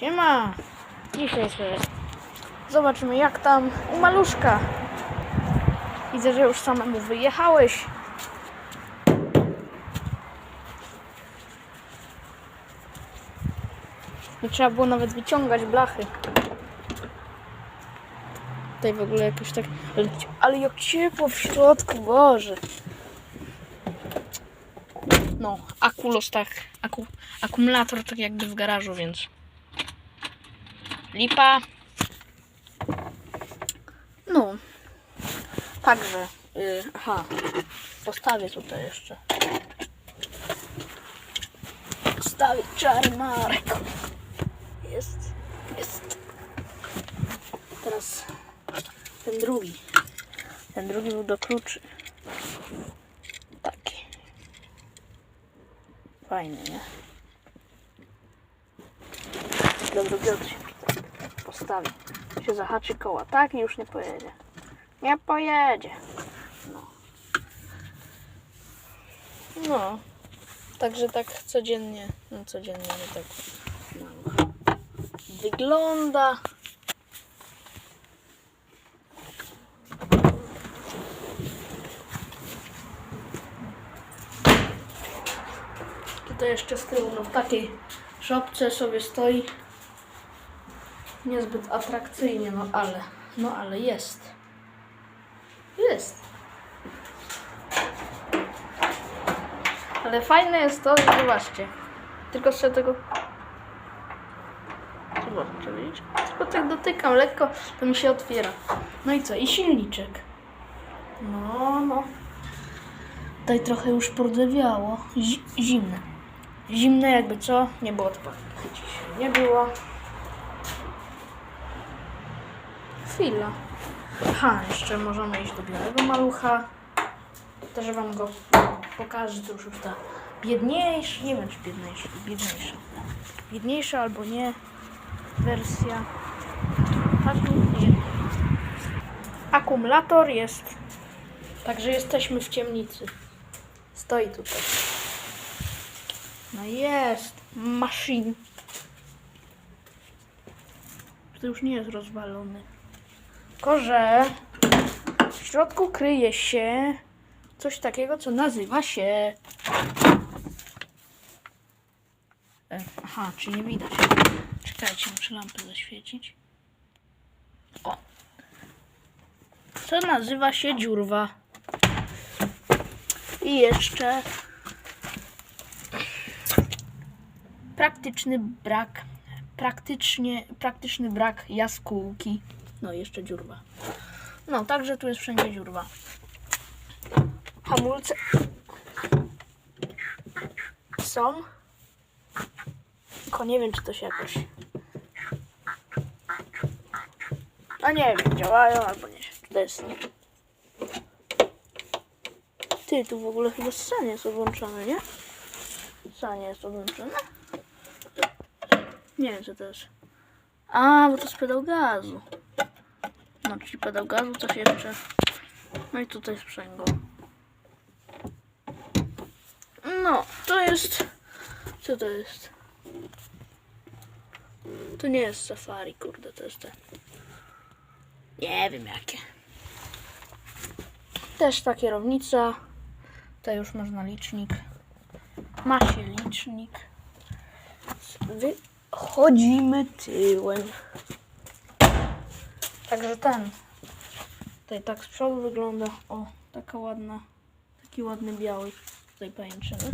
Siema! Dzisiaj sobie zobaczymy jak tam u maluszka. Widzę, że już samemu wyjechałeś. Nie trzeba było nawet wyciągać blachy. Tutaj w ogóle jakoś tak... Ale, jak ciepło w środku, Boże. No, akulos tak, aku, akumulator tak jakby w garażu, więc lipa. No, także, y, aha, postawię tutaj jeszcze. Postawię czarmarek. Jest, jest. Teraz ten drugi. Ten drugi był do kluczy. Taki. Fajny, nie? Do drugiego postawi. Się zahaczy koła. Tak i już nie pojedzie. Nie pojedzie. No. No. Także tak codziennie, no codziennie nie tak no. wygląda. Tutaj jeszcze z tyłu, no w takiej szopce sobie stoi. Niezbyt atrakcyjnie, no ale, no ale jest. Jest. Ale fajne jest to, że zobaczcie. Tylko jeszcze tego... Zobaczcie, widzicie? Tylko tak dotykam lekko, to mi się otwiera. No i co? I silniczek. No, no. Tutaj trochę już pordzewiało. Zi- zimne. Zimne jakby co? Nie było. Dzisiaj nie było. Chwila. Aha, jeszcze możemy iść do białego malucha. Też wam go pokażę, to już jest ta biedniejsza, nie wiem czy biedniejsza, biedniejsza. Biedniejsza albo nie wersja. Tu nie. Akumulator jest. Także jesteśmy w ciemnicy. Stoi tutaj. No jest. Machine. To już nie jest rozwalony. Tylko, że w środku kryje się coś takiego, co nazywa się. E, Aha, czy nie widać? Czekajcie, muszę lampę zaświecić. O! Co nazywa się dziurwa. I jeszcze praktyczny brak, praktycznie, praktyczny brak jaskółki. No jeszcze dziurwa. No, także tu jest wszędzie dziurwa. Hamulce są. Tylko nie wiem, czy to się jakoś... No nie wiem, działają albo nie. Czy to jest... Ty, tu w ogóle chyba sanie jest odłączone, nie? Sanie jest odłączone. Nie wiem, co to jest. A, bo to jest pedał gazu. No, czyli pedał gazu, coś jeszcze. No i tutaj sprzęgło. No, to jest... Co to jest? To nie jest safari, kurde, to jest ten... Nie wiem jakie. Też ta kierownica. Tutaj już można licznik. Ma się licznik. Wychodzimy tyłem. Także ten. Tutaj tak z przodu wygląda. O, taka ładna. Taki ładny biały. Tutaj pajęczyny.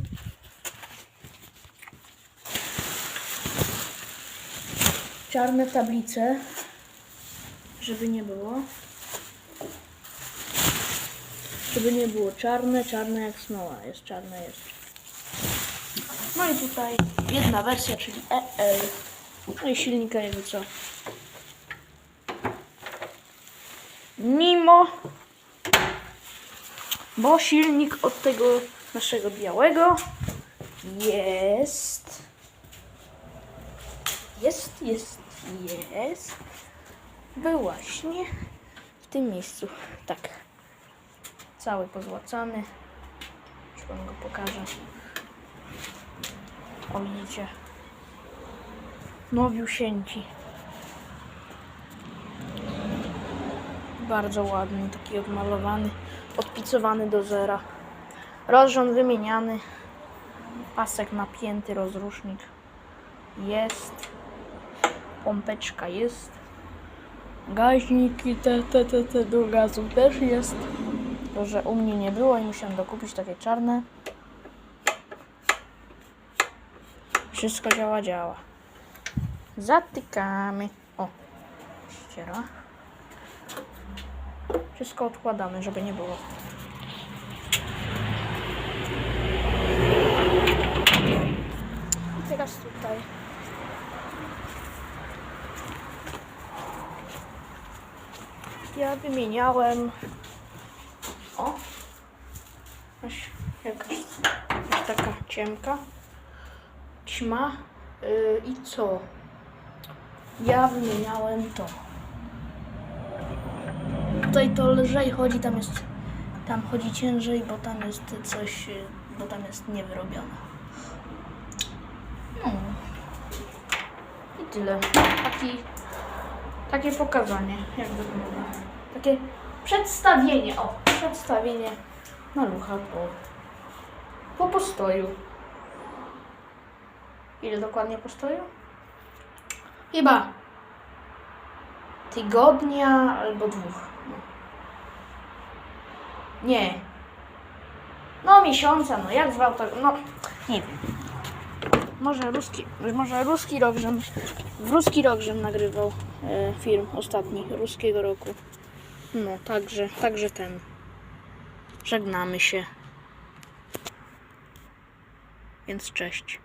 Czarne tablice. Żeby nie było. Żeby nie było czarne, czarne jak smoła. Jest czarne, jest. No i tutaj jedna wersja, czyli EL. No i silnika jakby co. Mimo, bo silnik od tego naszego białego jest, jest, jest, jest, był właśnie w tym miejscu. Tak, cały pozłacany. Już wam go pokażę. O, widzicie. Nowiusieńci. Bardzo ładny, taki odmalowany, odpicowany do zera. Rozrząd wymieniany. Pasek napięty, rozrusznik jest. Pompeczka jest. Gaźniki te, te, te, te do gazu też jest. To, że u mnie nie było i musiałem dokupić takie czarne. Wszystko działa, działa. Zatykamy. O, ściera. Wszystko odkładamy, żeby nie było. I teraz tutaj. Ja wymieniałem. O! Jakaś, jakaś, jakaś taka ciemka. Ćma. Yy, I co? Ja wymieniałem to. Tutaj to lżej chodzi, tam jest. Tam chodzi ciężej, bo tam jest coś, yy, bo tam jest niewyrobione. No. I tyle. Taki, takie pokazanie, jak wygląda. Takie przedstawienie, o, przedstawienie malucha po, po postoju. Ile dokładnie postoju? Chyba tygodnia albo dwóch. Nie. No miesiąca, no jak zwał tak, no nie wiem. Może ruski, może ruski rok, żem, w ruski rok, żem nagrywał e, film ostatni, ruskiego roku. No, także, także ten. Żegnamy się. Więc cześć.